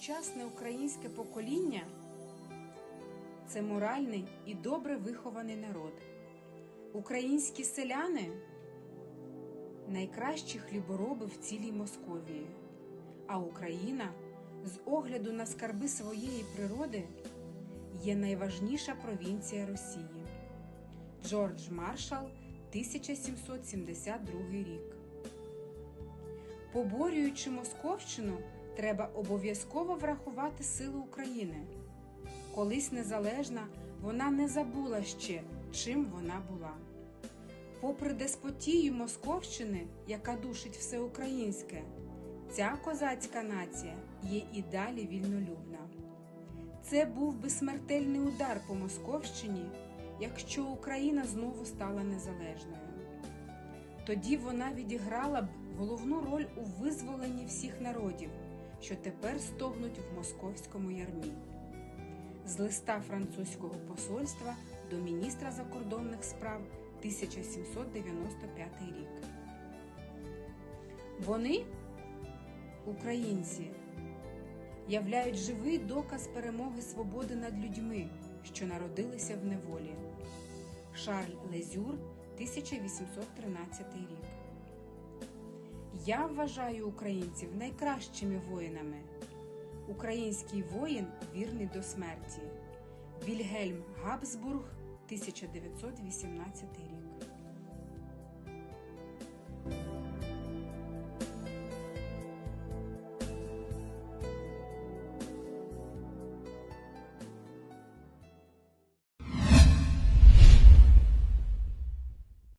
сучасне українське покоління це моральний і добре вихований народ. Українські селяни найкращі хлібороби в цілій Московії, а Україна з огляду на скарби своєї природи є найважніша провінція Росії. Джордж Маршал, 1772 рік. Поборюючи Московщину, треба обов'язково врахувати силу України. Колись незалежна, вона не забула ще, чим вона була. Попри деспотію Московщини, яка душить все українське, ця козацька нація є і далі вільнолюбна. Це був би смертельний удар по Московщині, якщо Україна знову стала незалежною. Тоді вона відіграла б головну роль у визволенні всіх народів, що тепер стогнуть в московському ярмі. З листа французького посольства до міністра закордонних справ 1795 рік. Вони, українці, являють живий доказ перемоги свободи над людьми, що народилися в неволі. Шарль Лезюр, 1813 рік. Я вважаю українців найкращими воїнами. Український воїн вірний до смерті. Вільгельм Габсбург, 1918 рік.